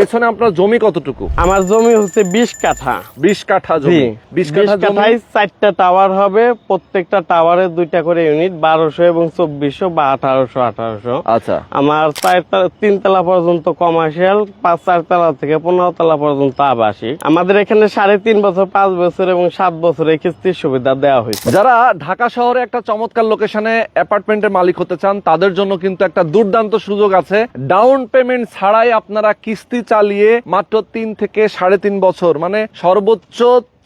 পেছনে আপনার জমি কতটুকু? আমার জমি হচ্ছে বিশ কাঠা। বিশ কাঠা জমি। বিশ কাঠা কাঠায় চারটা টাওয়ার হবে। প্রত্যেকটা টাওয়ারে দুইটা করে ইউনিট বারোশো এবং চব্বিশশো বা আঠারোশো আঠারোশো। আচ্ছা। আমার চারতলা তিনতলা পর্যন্ত কমার্শিয়াল পাঁচ চারতলা থেকে পনেরো তলা পর্যন্ত আবাসিক। আমাদের এখানে সাড়ে তিন বছর পাঁচ বছর এবং সাত বছরে কিস্তির সুবিধা দেওয়া হয়েছে। যারা ঢাকা শহরে একটা চমৎকার লোকেশনে অ্যাপার্টমেন্টের মালিক হতে চান তাদের জন্য কিন্তু একটা দুর্দান্ত সুযোগ আছে। ডাউন পেমেন্ট ছাড়াই আপনারা কিস্তি চালিয়ে মাত্র তিন থেকে সাড়ে তিন বছর মানে সর্বোচ্চ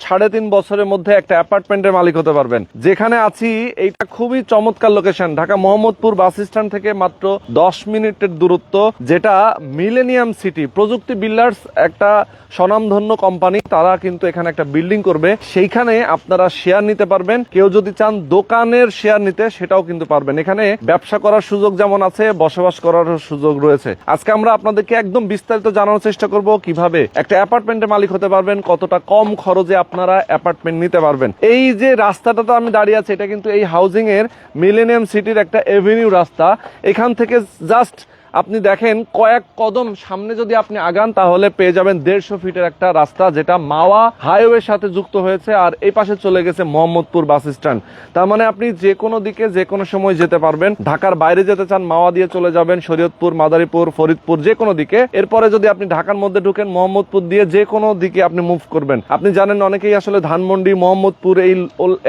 সাড়ে তিন বছরের মধ্যে একটা অ্যাপার্টমেন্টের মালিক হতে পারবেন। যেখানে আছি, এইটা খুবই চমৎকার location Dhaka Mohammadpur bus stand থেকে মাত্র দশ মিনিটের দূরত্ব, যেটা মিলেনিয়াম সিটি প্রযুক্তি বিল্ডার্স একটা স্বনামধন্য কোম্পানি তারা কিন্তু এখানে একটা বিল্ডিং করবে। সেইখানে আপনারা শেয়ার নিতে পারবেন। কেউ যদি চান দোকানের শেয়ার নিতে, সেটাও কিন্তু পারবেন। এখানে ব্যবসা করার সুযোগ যেমন আছে, বসবাস করার সুযোগ রয়েছে। আজকে আমরা আপনাদেরকে একদম বিস্তারিত জানানোর চেষ্টা করব কীভাবে একটা অ্যাপার্টমেন্টের মালিক হতে পারবেন, কতটা কম খরচে আপনারা অ্যাপার্টমেন্ট নিতে পারবেন। এই যে রাস্তাটা তো আমি দাঁড়িয়ে আছি, এটা কিন্তু এই হাউজিং এর মিলেনিয়াম সিটির একটা এভিনিউ রাস্তা। এখান থেকে জাস্ট আপনি দেখেন কয়েক কদম সামনে যদি আপনি আগান, তাহলে পেয়ে যাবেন দেড়শো ফিটের একটা রাস্তা, যেটা মাওয়া হাইওয়ের সাথে যুক্ত হয়েছে আর এই পাশে চলে গেছে মোহাম্মদপুর বাস স্ট্যান্ড। তার মানে আপনি যে কোনো দিকে, যে কোনো সময় যেতে পারবেন। ঢাকার বাইরে যেতে চান, মাওয়া দিয়ে চলে যাবেন, শরীয়তপুর, মাদারীপুর, ফরিদপুর, যে কোনো দিকে। এরপরে যদি আপনি ঢাকার মধ্যে ঢুকেন, মোহাম্মদপুর দিয়ে যে কোনো দিকে আপনি মুভ করবেন। আপনি জানেন অনেকেই আসলে ধানমন্ডি, মোহাম্মদপুর, এই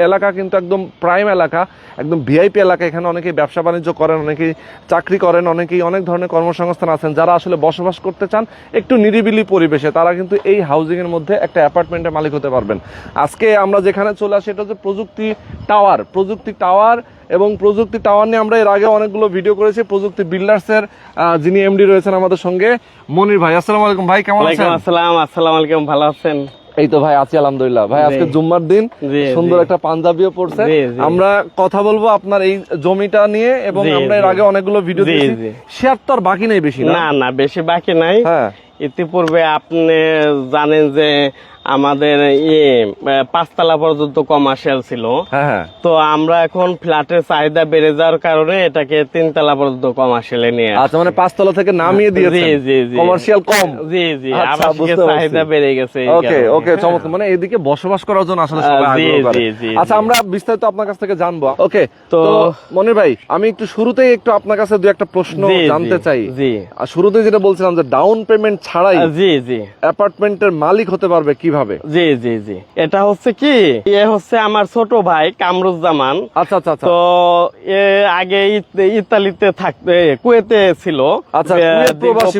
এলাকা কিন্তু একদম প্রাইম এলাকা, একদম ভিআইপি এলাকা। এখানে অনেকেই ব্যবসা বাণিজ্য করেন, অনেকেই চাকরি করেন, অনেকেই অনেক ধরনের কর্মসংস্থান আছেন, যারা আসলে বসবাস করতে চান একটু নিরিবিলি পরিবেশে, তারা কিন্তু এই হাউজিং এর মধ্যে একটা অ্যাপার্টমেন্টের মালিক হতে পারবেন। আজকে আমরা যেখানে চলে আসি, এটা হচ্ছে প্রযুক্তি টাওয়ার প্রযুক্তি টাওয়ার এবং প্রযুক্তি টাওয়ার নিয়ে আমরা এর আগে অনেকগুলো ভিডিও করেছি, প্রযুক্তি বিল্ডার্সের যিনি এমডি রয়েছেন আমাদের সঙ্গে, মনির ভাই। আসসালামু আলাইকুম ভাই, কেমন আছেন? আসসালাম আসসালাম আলাইকুম, ভালো আছেন? এই তো ভাই আছি আলহামদুলিল্লাহ ভাই। আজকে জুম্মার দিন সুন্দর একটা পাঞ্জাবিও পড়ছে। আমরা কথা বলব আপনার এই জমিটা নিয়ে এবং আমরা এর। আগে অনেকগুলো ভিডিও দিয়েছি। শেয়ার তো আর বাকি নাই বেশি না না না বেশি বাকি নাই হ্যাঁ ইতিপূর্বে আপনি জানেন যে আমাদের ইয়ে পাঁচতলা পর্যন্ত কমার্শিয়াল ছিল। হ্যাঁ হ্যাঁ। তো আমরা এখন ফ্ল্যাটের চাহিদা বেড়ে যাওয়ার কারণে এটাকে তিনতলা পর্যন্ত কমার্শিয়ালে নিয়ে। আচ্ছা মানে পাঁচতলা থেকে নামিয়ে দিয়েছে জি জি জি। কমার্শিয়াল কম। জি জি আচ্ছা, আবাসিকের চাহিদা বেড়ে গেছে ওকে ওকে চমৎকার। মানে এদিকে বসবাস করার জন্য আসলে সবাই আগ্রহ করে। আচ্ছা আমরা বিস্তারিত আপনার কাছ থেকে জানব। ওকে তো মনির ভাই আমি একটু শুরুতেই একটু আপনার কাছে দু একটা প্রশ্ন জানতে চাই। জি। আর শুরুতে যেটা বলছিলাম যে ডাউন পেমেন্ট ছাড়াই জি জি। অ্যাপার্টমেন্টের মালিক হতে পারবে কীভাবে? জি জি জি। এটা হচ্ছে কি? এ হচ্ছে আমার ছোট ভাই কামরুজ্জামান। আচ্ছা আচ্ছা আচ্ছা। তো এ আগে ইতালিতে থাকতে কুয়েতে ছিল। আচ্ছা,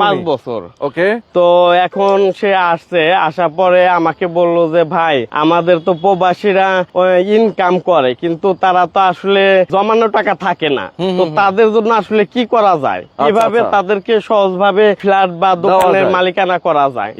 পাঁচ বছর। ওকে। তো এখন সে আসছে আসার পরে আমাকে বলল যে ভাই আমাদের তো প্রবাসীরা ইনকাম করে কিন্তু তারা তো আসলে জমানো টাকা থাকে না। তো তাদের জন্য আসলে কি করা যায়? কীভাবে আচ্ছা। তাদেরকে সহজভাবে ফ্ল্যাট বা দোকানের মালিকানা করা যায়।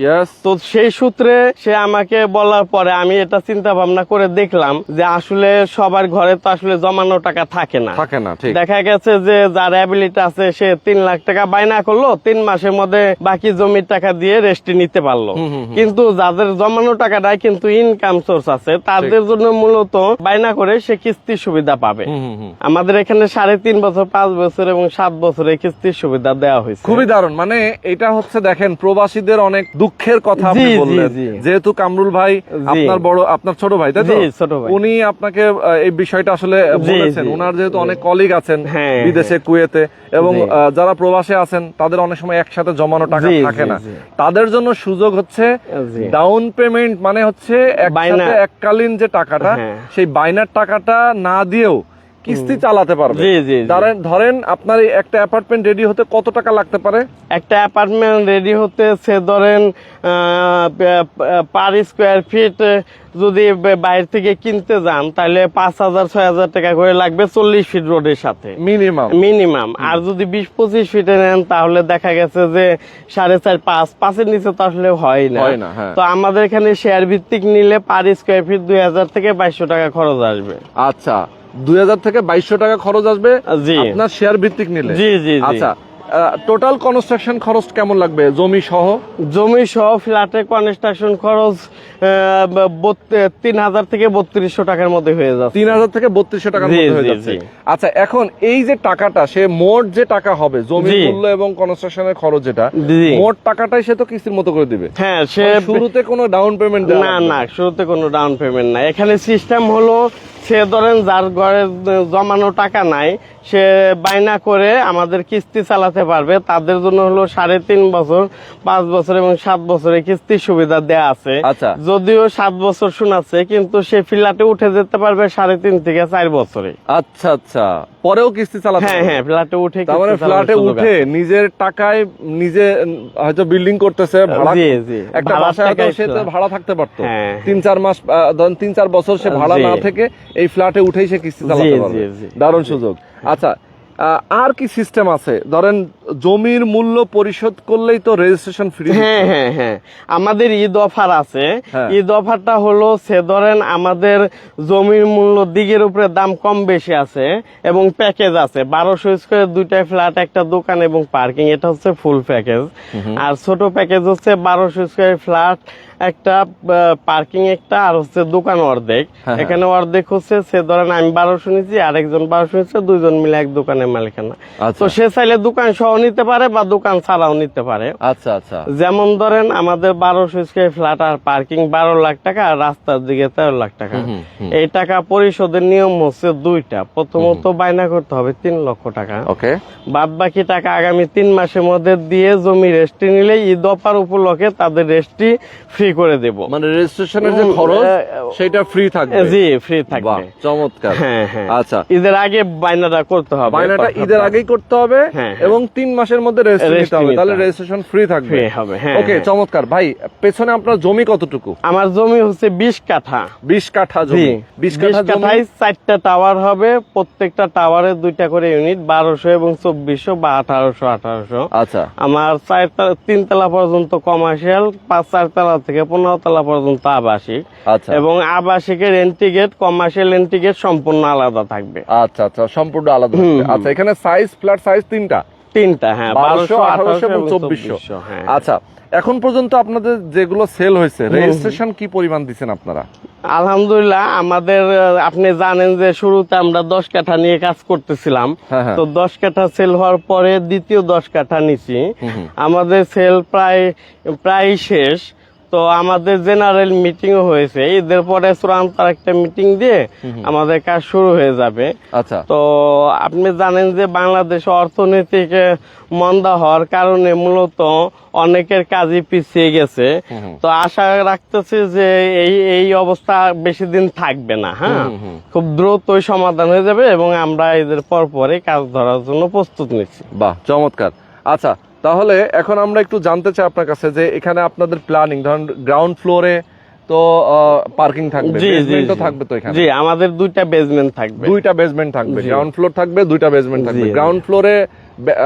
তো সেই সূত্রে সে আমাকে বলার পরে আমি এটা চিন্তা ভাবনা করে দেখলাম যে আসলে সবার ঘরে তো আসলে জমানো টাকা থাকে না। থাকে না দেখা গেছে যে যার অ্যাবিলিটি আছে সে তিন লাখ টাকা বায়না করল তিন মাসের মধ্যে বাকি জমির টাকা দিয়ে রেস্টি নিতে পারল। কিন্তু যাদের জমানো টাকাটাই কিন্তু ইনকাম সোর্স আছে তাদের জন্য মূলত বায়না করে সে কিস্তির সুবিধা পাবে। আমাদের এখানে সাড়ে তিন বছর পাঁচ বছর এবং সাত বছরে কিস্তির সুবিধা দেওয়া হয়েছে। খুবই দারুণ। মানে এটা হচ্ছে দেখেন প্রবাসীদের অনেক দুঃখের কথা আপনি বললেন। যেহেতু কামরুল ভাই আপনার বড় আপনার ছোট ভাই তাই তো? ছোট ভাই। উনি আপনাকে এই বিষয়টা আসলে বলেছেন। ওনার যেহেতু অনেক কলিগ আছেন হ্যাঁ, বিদেশে কুয়েতে এবং যারা প্রবাসে আছেন তাদের অনেক সময় একসাথে জমানো টাকা থাকে না। তাদের জন্য সুযোগ হচ্ছে ডাউন পেমেন্ট মানে হচ্ছে একসাথে এককালীন যে টাকাটা হ্যাঁ। সেই বাইনার টাকাটা না দিয়েও কিস্তি চালাতে পারবে। জি, জি। ধরেন আপনার একটা অ্যাপার্টমেন্ট রেডি হতে কত টাকা লাগতে পারে? একটা অ্যাপার্টমেন্ট রেডি হতে সে ধরেন পার স্কোয়ার ফিট যদি বাইরে থেকে কিনতে যান তাহলে পাঁচ হাজার ছয় হাজার টাকা করে লাগবে চল্লিশ ফিট রোডের সাথে। মিনিমাম মিনিমাম আর যদি বিশ পঁচিশ ফিটে নেন তাহলে দেখা গেছে যে সাড়ে চার পাঁচ পাঁচের নিচে তো আসলে হয় না। হয় না, হ্যাঁ। তো আমাদের এখানে শেয়ার ভিত্তিক নিলে পার স্কোয়ার ফিট দুই হাজার থেকে বাইশশো টাকা খরচ আসবে। আচ্ছা। দুই হাজার থেকে বাইশশো টাকা খরচ আসবে আপনার শেয়ার ভিত্তিক নিলে। জি, জি। আচ্ছা টোটাল কনস্ট্রাকশন খরচ কেমন লাগবে? জমি সহ? জমি সহ ফ্ল্যাটের কনস্ট্রাকশন খরচ তিন হাজার থেকে বত্রিশশো টাকার মধ্যে হয়ে যাচ্ছে। তিন হাজার থেকে বত্রিশশো টাকার মধ্যে হয়ে যাচ্ছে। আচ্ছা এখন এই যে টাকাটা সে মোট যে টাকা হবে জমি মূল্য এবং কনস্ট্রাকশনের খরচ যেটা মোট টাকাটাই সে তো কিস্তির মতো করে দিবে। হ্যাঁ সে মানে শুরুতে কোনো ডাউন পেমেন্ট না না। শুরুতে কোনো ডাউন পেমেন্ট নাই এখানে সিস্টেম হলো সে ধরেন যার ঘরে জমানো টাকা নাই সে বাইনা করে আমাদের কিস্তি চালাতে পারবে তাদের জন্য হলো সাড়ে তিন বছর পাঁচ বছর এবং সাত বছরের কিস্তি সুবিধা দেয়া আছে আচ্ছা। যদিও সাত বছর শোনাচ্ছে কিন্তু সে ফ্ল্যাটে উঠে যেতে পারবে সাড়ে তিন থেকে চার বছরে আচ্ছা আচ্ছা পরেও কিস্তি চালাতে হ্যাঁ। হ্যাঁ ফ্ল্যাটে উঠে তার মানে ফ্ল্যাটে উঠে নিজের টাকায় নিজে হয়তো বিল্ডিং করতেছে ভাড়া। একটা বাসায় সে ভাড়া থাকতে পারতো হ্যাঁ। তিন চার মাস তিন চার বছর সে ভাড়া না থেকে এই ফ্ল্যাটে উঠেই সে কিস্তি চালাতে পারবে। দারুণ সুযোগ। আচ্ছা আর কি সিস্টেম আছে? ধরেন জমির মূল্য পরিশোধ করলেই তো রেজিস্ট্রেশন ফ্রি হ্যাঁ হ্যাঁ হ্যাঁ। আমাদের ঈদ অফার আছে। হ্যাঁ। ঈদ অফারটা হলো সে ধরেন আমাদের জমির মূল্য দিকের উপরে দাম কম বেশি আছে এবং প্যাকেজ আছে। বারোশো স্কোয়ার দুইটা ফ্ল্যাট একটা দোকান এবং পার্কিং এটা হচ্ছে ফুল প্যাকেজ আর ছোট প্যাকেজ হচ্ছে বারোশো স্কোয়ার ফ্ল্যাট একটা পার্কিং একটা আর হচ্ছে দোকান অর্ধেক। হ্যাঁ। এখানে অর্ধেক হচ্ছে সে ধরেন আমি বারোশো নিচ্ছি আরেকজন বারোশো নিচ্ছে দুইজন মিলে এক দোকানের মালিকানা। আচ্ছা। তো সে চাইলে দোকান সহ নিতে পারে বা দোকান ছাড়াও নিতে পারে। আচ্ছা আচ্ছা। যেমন ধরেন আমাদের বারোশো স্কোয়ার ফ্ল্যাট আর পার্কিং বারো লাখ টাকা আর রাস্তার দিকে তেরো লাখ টাকা। এই টাকা পরিশোধের নিয়ম হচ্ছে দুইটা। প্রথমত বায়না করতে হবে তিন লক্ষ টাকা। ওকে। বাদ বাকি টাকা আগামী তিন মাসের মধ্যে দিয়ে জমি রেস্ট্রি নিলে ঈদ অফার উপলক্ষে তাদের রেস্ট্রি ফ্রি করে দেব। মানে রেজিস্ট্রেশনের যে খরচ সেটা ফ্রি থাকবে। জি ফ্রি থাকবে। চমৎকার। হ্যাঁ হ্যাঁ। আচ্ছা। ঈদের আগে বায়নাটা করতে হবে। বায়নাটা ঈদের আগেই করতে হবে হ্যাঁ। এবং তিন মাসের মধ্যে রেজিস্ট্রেশন হবে। তাহলে রেজিস্ট্রেশন ফ্রি থাকবে। হবে, ওকে। চমৎকার। ভাই পেছনে আপনার জমি কতটুকু? আমার জমি হচ্ছে বিশ কাঠা। বিশ কাঠা জমি। বিশ কাঠা জমি চারটা টাওয়ার হবে। প্রত্যেকটা টাওয়ারে দুইটা করে ইউনিট বারোশো এবং চব্বিশশো বা আঠারোশো আঠারোশো। আচ্ছা। আমার চার তলা- তিন তলা পর্যন্ত কমার্শিয়াল পাঁচ চার তলা থেকে পনেরো তলা পর্যন্ত আবাসিক। আচ্ছা। এবং আবাসিকের এন্ট্রিগেট কমার্শিয়াল এন্ট্রিগেট সম্পূর্ণ আলাদা থাকবে। আচ্ছা আচ্ছা সম্পূর্ণ আলাদা আচ্ছা এখানে সাইজ ফ্ল্যাট সাইজ তিনটা? তিনটা হ্যাঁ বারোশো আঠারোশো এবং চব্বিশশো হ্যাঁ। আচ্ছা এখন পর্যন্ত আপনাদের যেগুলো সেল হয়েছে রেজিস্ট্রেশন কি পরিমাণ দিচ্ছেন আপনারা? আলহামদুলিল্লাহ আমাদের আপনি জানেন যে শুরুতে আমরা দশ কাঠা নিয়ে কাজ করতেছিলাম। হ্যাঁ, হ্যাঁ। তো দশ কাঠা সেল হওয়ার পরে দ্বিতীয় দশ কাঠা নিছি। আমাদের সেল প্রায় প্রায় শেষ। তো আমাদের জেনারেল মিটিংও হয়েছে। ঈদের পরে চূড়ান্ত একটা মিটিং দিয়ে আমাদের কাজ শুরু হয়ে যাবে। আচ্ছা। তো আপনি জানেন যে বাংলাদেশ অর্থনৈতিক মন্দা হওয়ার কারণে মূলত অনেকের কাজই পিছিয়ে গেছে। তো আশা রাখতেছি যে এই এই অবস্থা বেশি দিন থাকবে না হ্যাঁ? খুব দ্রুতই সমাধান হয়ে যাবে এবং আমরা এদের পর পরে কাজ ধরার জন্য প্রস্তুত নিচ্ছি। বাহ চমৎকার। আচ্ছা তাহলে এখন আমরা একটু জানতে চাই আপনার কাছে যে এখানে আপনাদের প্ল্যানিং ধরেন গ্রাউন্ড ফ্লোরে তো পার্কিং থাকবে বেসমেন্টও থাকবে তো এখানে? জি আমাদের দুইটা বেসমেন্ট থাকবে। দুইটা বেসমেন্ট থাকবে গ্রাউন্ড ফ্লোর থাকবে দুইটা বেসমেন্ট থাকবে। গ্রাউন্ড ফ্লোরে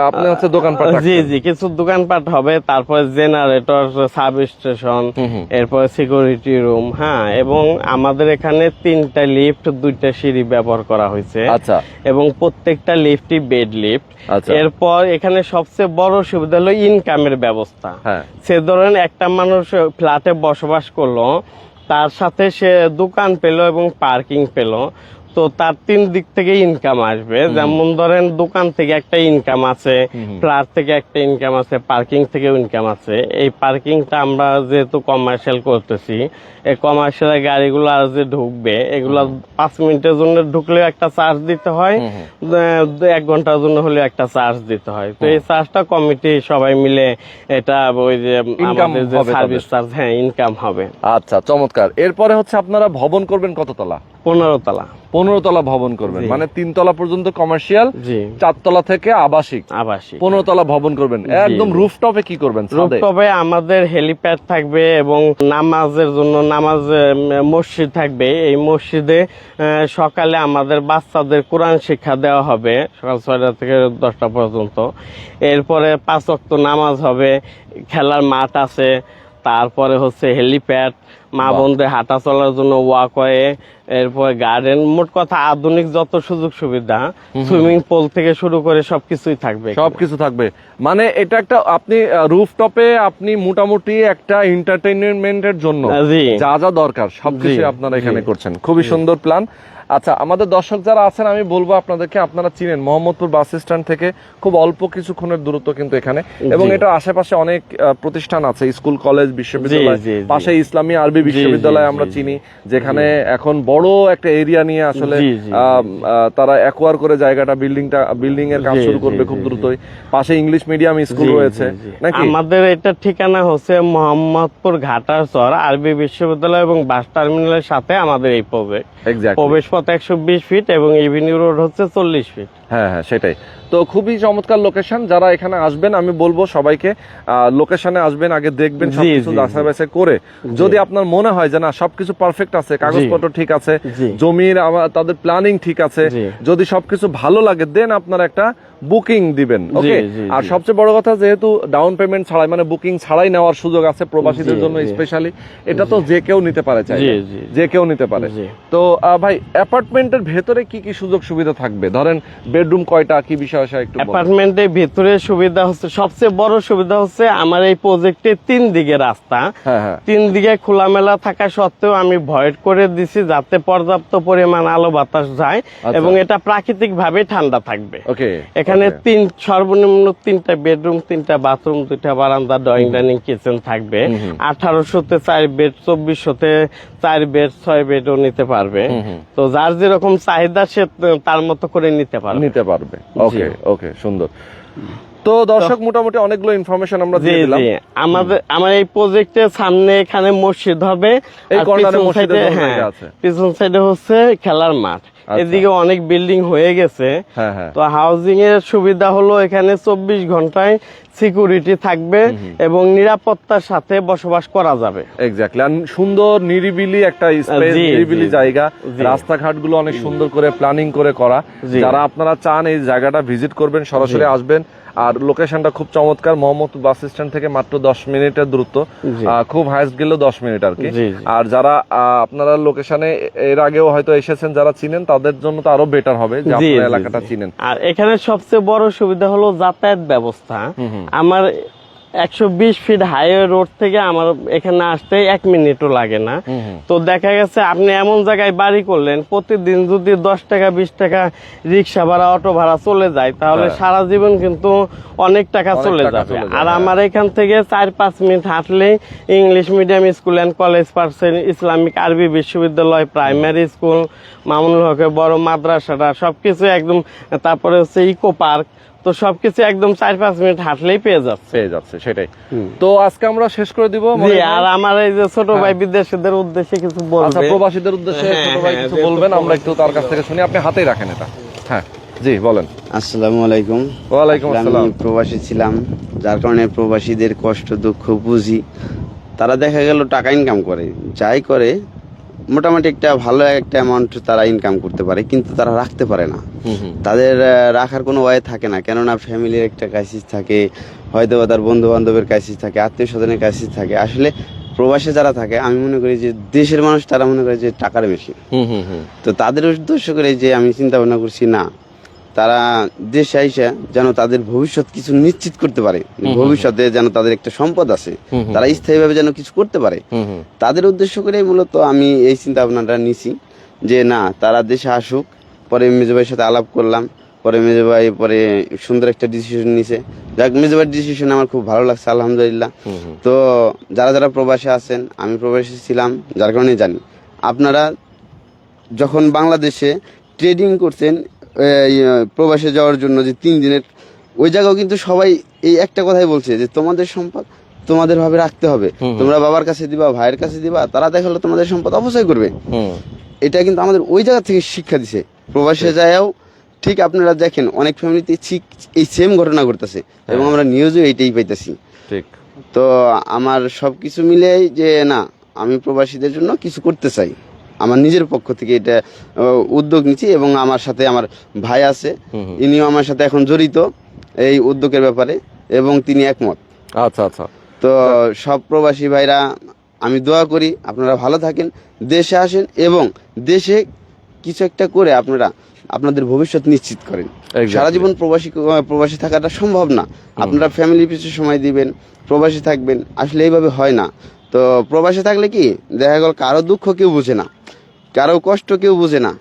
আপনি হচ্ছে দোকানপাট জি জি কিছু দোকানপাট হবে তারপরে জেনারেটর সাব স্টেশন এরপরে সিকিউরিটি রুম হ্যাঁ এবং আমাদের এখানে তিনটা লিফট দুইটা সিঁড়ি ব্যবহার করা হয়েছে। আচ্ছা। এবং প্রত্যেকটা লিফটই বেড লিফট। আচ্ছা। এরপর এখানে সবচেয়ে বড় সুবিধা হলো ইনকামের ব্যবস্থা। হ্যাঁ। সে ধরেন একটা মানুষ ফ্ল্যাটে বসবাস করল তার সাথে সে দোকান পেল এবং পার্কিং পেল। তো তার তিন দিক থেকে ইনকাম আসবে। যেমন ধরেন দোকান থেকে একটা ইনকাম আছে ফ্ল্যাট থেকে একটা ইনকাম আছে পার্কিং থেকেও ইনকাম আছে। এই পার্কিংটা আমরা যেহেতু কমার্শিয়াল করতেছি এই কমার্শিয়াল গাড়িগুলো আর যে ঢুকবে এগুলো পাঁচ মিনিটের জন্য ঢুকলেও একটা চার্জ দিতে হয় এক ঘণ্টার জন্য হলেও একটা চার্জ দিতে হয়। তো এই চার্জটা কমিটি সবাই মিলে এটা ওই যে আমাদের যে সার্ভিস চার্জ হ্যাঁ ইনকাম হবে। আচ্ছা চমৎকার। এরপরে হচ্ছে আপনারা ভবন করবেন কততলা? পনেরো তলা। পনেরো তলা ভবন করবেন। মানে তিন তলা পর্যন্ত কমার্শিয়াল চারতলা থেকে আবাসিক। আবাসিক। পনেরো তলা ভবন করবেন। একদম রুফটপে কি করবেন? ছাদে? রূপটপে আমাদের হেলিপ্যাড থাকবে এবং নামাজের জন্য নামাজ মসজিদ থাকবে। এই মসজিদে সকালে আমাদের বাচ্চাদের কোরআন শিক্ষা দেওয়া হবে সকাল ছয়টা থেকে দশটা পর্যন্ত। এরপরে পাঁচ ওয়াক্ত নামাজ হবে খেলার মাঠ আছে তারপরে হচ্ছে হেলিপ্যাড মা বাহ। বোনদের হাঁটা চলার জন্য ওয়াকওয়ে এরপরে গার্ডেন মোট কথা আধুনিক যত সুযোগ সুবিধা সুইমিং পুল থেকে শুরু করে সবকিছুই থাকবে সবকিছু থাকবে। মানে এটা একটা আপনি রুফটপে আপনি মোটামুটি একটা এন্টারটেইনমেন্টের জন্য যা যা দরকার সবকিছু আপনারা এখানে করছেন। খুবই সুন্দর প্ল্যান আচ্ছা আমাদের দর্শক যারা আছেন আমি বলব আপনাদেরকে আপনারা চিনেন মোহাম্মদপুর বাস স্ট্যান্ড থেকে খুব অল্প কিছুক্ষণের দূরত্ব কিন্তু এখানে। এবং জি। এটার আশেপাশে অনেক প্রতিষ্ঠান আছে স্কুল কলেজ বিশ্ববিদ্যালয়। পাশে ইসলামী আরবি বিশ্ববিদ্যালয় আমরা চিনি যেখানে এখন বড় একটা এরিয়া নিয়ে আসলে তারা অ্যাকোয়ার করে জায়গাটা বিল্ডিংটা বিল্ডিং এর কাজ শুরু করবে খুব দ্রুতই। পাশে ইংলিশ মিডিয়াম স্কুল রয়েছে। নাকি? আমাদের এটা ঠিকানা হচ্ছে মোহাম্মদপুর ঘাটার চর আরবি বিশ্ববিদ্যালয় এবং বাস টার্মিনালের সাথে আমাদের এই এক্স্যাক্টলি প্রবেশ পথ একশো বিশ ফিট এবং এভিনিউ রোড হচ্ছে চল্লিশ ফিট হ্যাঁ হ্যাঁ সেটাই। তো খুবই চমৎকার লোকেশন যারা এখানে আসবেন আমি বলব সবাইকে লোকেশনে আসবেন আগে দেখবেন সবকিছু করে। যদি আপনার মনে হয় যে না সবকিছু পারফেক্ট আছে কাগজপত্র ঠিক আছে জমির তাদের প্ল্যানিং ঠিক আছে যদি সবকিছু ভালো লাগে দেন আপনার একটা বুকিং দিবেন ওকে আর সবচেয়ে বড় কথা যেহেতু ডাউন পেমেন্ট ছাড়াই মানে বুকিং ছাড়াই নেওয়ার সুযোগ আছে প্রবাসীদের জন্য স্পেশালি এটা তো যে কেউ নিতে পারে চাই। যে কেউ নিতে পারে। তো ভাই অ্যাপার্টমেন্টের ভেতরে কি কি সুযোগ সুবিধা থাকবে? ধরেন বেডরুম কয়টা? কি বিষয় আছে একটু অ্যাপার্টমেন্টের ভিতরে সুবিধা হচ্ছে সবচেয়ে বড় সুবিধা হচ্ছে আমার এই প্রজেক্টে তিন দিকে রাস্তা। হ্যাঁ হ্যাঁ। তিন দিকে খোলামেলা থাকা সত্ত্বেও আমি ভয়েড করে দিছি যাতে পর্যাপ্ত পরিমাণ আলো বাতাস যায় আচ্ছা। এবং এটা প্রাকৃতিক ভাবে ঠান্ডা থাকবে। ওকে এখানে তিন সর্বনিম্ন তিনটা বেডরুম তিনটা বাথরুম দুইটা বারান্দা ড্রয়িং ডাইনিং কিচেন থাকবে। আঠারোশোতে চার বেড চব্বিশশোতে চার বেড ছয় বেডও নিতে পারবে। তো যার যেরকম চাহিদা সে তার মতো করে নিতে পারবে। নিতে পারবে। ওকে ওকে সুন্দর। তো দর্শক মোটামুটি অনেকগুলো ইনফরমেশন আমরা দিয়ে দিলাম। আমাদের আমার এই প্রজেক্টের সামনে এখানে মসজিদ হবে। এই কর্নারে পিছন মসজিদের হ্যাঁ আছে। পিছন সাইডে হচ্ছে খেলার মাঠ। এদিকে অনেক বিল্ডিং হয়ে গেছে। হ্যাঁ হ্যাঁ। তো হাউজিং এর সুবিধা হলো এখানে চব্বিশ ঘন্টায় সিকিউরিটি থাকবে এবং নিরাপত্তার সাথে বসবাস করা যাবে। এক্স্যাক্টলি সুন্দর নিরিবিলি একটা স্পেস নিরিবিলি জায়গা। রাস্তাঘাটগুলো অনেক সুন্দর করে প্ল্যানিং করে করা। যারা আপনারা চান এই জায়গাটা ভিজিট করবেন সরাসরি আসবেন। আর লোকেশনটা খুব চমৎকার। মোহাম্মদ বাস স্ট্যান্ড থেকে মাত্র দশ মিনিটের দূরত্ব। খুব হাইস্ট গেলেও দশ মিনিট আর কি। আর যারা আপনারা লোকেশনে এর আগেও হয়তো এসেছেন যারা চিনেন তাদের জন্য তো আরও বেটার হবে যে আপনারা এলাকাটা। চিনেন। আর এখানে সবচেয়ে বড় সুবিধা হলো যাতায়াত ব্যবস্থা। আমার একশো বিশ ফিট হাইওয়ে রোড থেকে আমার এখানে আসতে এক মিনিটও লাগে না তো দেখা গেছে আপনি এমন জায়গায় বাড়ি করলেন প্রতিদিন যদি দশ টাকা বিশ টাকা রিক্সা ভাড়া অটো ভাড়া চলে যায় তাহলে হ্যাঁ। সারা জীবন কিন্তু অনেক টাকা চলে যাবে আর হ্যাঁ। আমার এখান থেকে চার পাঁচ minute হাঁটলেই English medium school and college percent Islamic আরবি বিশ্ববিদ্যালয় প্রাইমারি স্কুল মামুনুল হকের বড় মাদ্রাসাটা সবকিছু একদম তারপরে হচ্ছে ইকো পার্ক তো সবকিছু একদম চার পাঁচ মিনিট হাঁটলেই পেয়ে যাচ্ছে। পেয়ে যাচ্ছে সেটাই। তো আজকে আমরা শেষ করে দিব আর আমার এই যে ছোট ভাই বিদেশিদের উদ্দেশ্যে কিছু আচ্ছা বলবে প্রবাসীদের উদ্দেশ্যে হ্যাঁ, ছোট ভাই হ্যাঁ, কিছু বলবেন আমরা একটু তার কাছ থেকে শুনি আপনি হাতেই রাখেন এটা। হ্যাঁ জি বলেন। আসসালামু আলাইকুম। ওয়ালাইকুম আসসালাম। প্রবাসী ছিলাম যার কারণে প্রবাসীদের কষ্ট দুঃখ বুঝি তারা দেখা গেল টাকা ইনকাম করে যাই করে মোটামুটি একটা ভালো একটা অ্যামাউন্ট তারা ইনকাম করতে পারে কিন্তু তারা রাখতে পারে না। তাদের রাখার কোনো ওয়ে থাকে না কেননা ফ্যামিলির একটা ক্রাইসিস থাকে হয়তো বা তার বন্ধু বান্ধবের ক্রাইসিস থাকে আত্মীয় স্বজনের ক্রাইসিস থাকে। আসলে প্রবাসে যারা থাকে আমি মনে করি যে দেশের মানুষ তারা মনে করে যে টাকার বেশি। তো তাদের উদ্দেশ্য করে যে আমি চিন্তা ভাবনা করছি না তারা দেশে আইসা যেন তাদের ভবিষ্যৎ কিছু নিশ্চিত করতে পারে। ভবিষ্যতে যেন তাদের একটা সম্পদ আছে। তারা স্থায়ীভাবে যেন কিছু করতে পারে। তাদের উদ্দেশ্য করে মূলত আমি এই চিন্তা ভাবনাটা নিছি যে না তারা দেশে আসুক পরে মেজো ভাইয়ের সাথে আলাপ করলাম পরে মেজো ভাই পরে সুন্দর একটা ডিসিশন নিছে। যাক মেজো ভাইয়ের ডিসিশন আমার খুব ভালো লাগছে আলহামদুলিল্লাহ। তো যারা যারা প্রবাসে আছেন আমি প্রবাসী ছিলাম যার কারণে জানি। আপনারা যখন বাংলাদেশে ট্রেডিং করছেন প্রবাসে যাওয়ার জন্য যে তিন দিনের ওই জায়গাও কিন্তু সবাই এই একটা কথাই বলছে যে তোমাদের সম্পদ তোমাদের ভাবে রাখতে হবে। তোমরা বাবার কাছে দিবা ভাইয়ের কাছে দিবা তারা দেখাল তোমাদের সম্পদ অপচয় করবে। এটা কিন্তু আমাদের ওই জায়গা থেকে শিক্ষা দিছে। প্রবাসে যায়ও ঠিক আপনারা দেখেন অনেক ফ্যামিলিতে ঠিক এই সেম ঘটনা ঘটতেছে এবং আমরা নিউজও এইটাই পাইতেছি। ঠিক। তো আমার সব কিছু মিলেই যে না আমি প্রবাসীদের জন্য কিছু করতে চাই। আমার নিজের পক্ষ থেকে এটা উদ্যোগ নিচ্ছি এবং আমার সাথে আমার ভাই আছে। ইনিও আমার সাথে এখন জড়িত এই উদ্যোগের ব্যাপারে এবং তিনি একমত। আচ্ছা আচ্ছা। তো সব প্রবাসী ভাইরা আমি দোয়া করি আপনারা ভালো থাকেন দেশে আসেন এবং দেশে কিছু একটা করে আপনারা আপনাদের ভবিষ্যৎ নিশ্চিত করেন। সারা জীবন প্রবাসী প্রবাসী থাকাটা সম্ভব না। আপনারা ফ্যামিলি পিছু সময় দিবেন প্রবাসী থাকবেন আসলে এইভাবে হয় না। তো প্রবাসী থাকলে কি দেখা গেল কারও দুঃখ কেউ বুঝে না। কারও কষ্ট কেউ বুঝে না।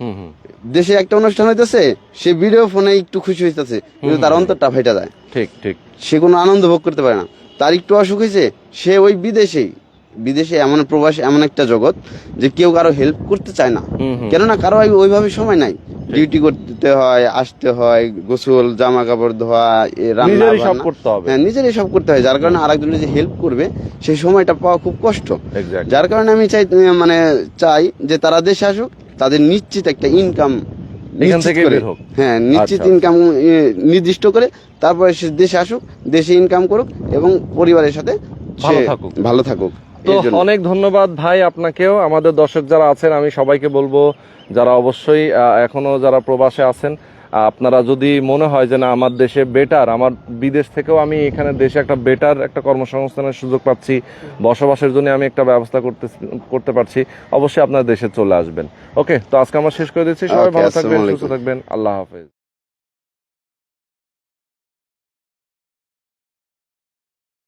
দেশে একটা অনুষ্ঠান হইতেছে সে ভিডিও ফোনে একটু খুশি হইতেছে কিন্তু তার অন্তরটা ফেটে যায়। ঠিক ঠিক। সে কোনো আনন্দ ভোগ করতে পারে না। তার একটু অসুখ হয়েছে সে ওই বিদেশে বিদেশে এমন প্রবাস এমন একটা জগৎ যে কেউ কারও হেল্প করতে চায় না। কেননা কারও ওই- ওইভাবে সময় নাই। ডিউটি করতে হয় আসতে হয় গোসল জামা কাপড় ধোয়া রান্না সব করতে হবে। হ্যাঁ নিজেরই সব করতে হয়। যার কারণে আরেকজনের যে হেল্প করবে সেই সময়টা পাওয়া খুব কষ্ট। যার কারণে আমি চাই মানে চাই যে তারা দেশে আসুক তাদের নিশ্চিত একটা ইনকাম এখান থেকে হোক। হ্যাঁ নিশ্চিত আচ্ছা। ইনকাম নির্দিষ্ট করে তারপরে সে দেশে আসুক দেশে ইনকাম করুক এবং পরিবারের সাথে সে ভালো থাকুক। ভালো থাকুক। তো অনেক ধন্যবাদ ভাই আপনাকেও। আমাদের দর্শক যারা আছেন আমি সবাইকে বলব যারা অবশ্যই এখনও যারা প্রবাসে আছেন আপনারা যদি মনে হয় যে না আমার দেশে বেটার আমার বিদেশ থেকেও আমি এখানে দেশে একটা বেটার একটা কর্মসংস্থানের সুযোগ পাচ্ছি বসবাসের জন্য আমি একটা ব্যবস্থা করতে করতে পারছি অবশ্যই আপনার দেশে চলে আসবেন। ওকে তো আজকে আমার শেষ করে দিচ্ছি। সবাই ভালো থাকবেন সুস্থ থাকবেন। আল্লাহ হাফেজ।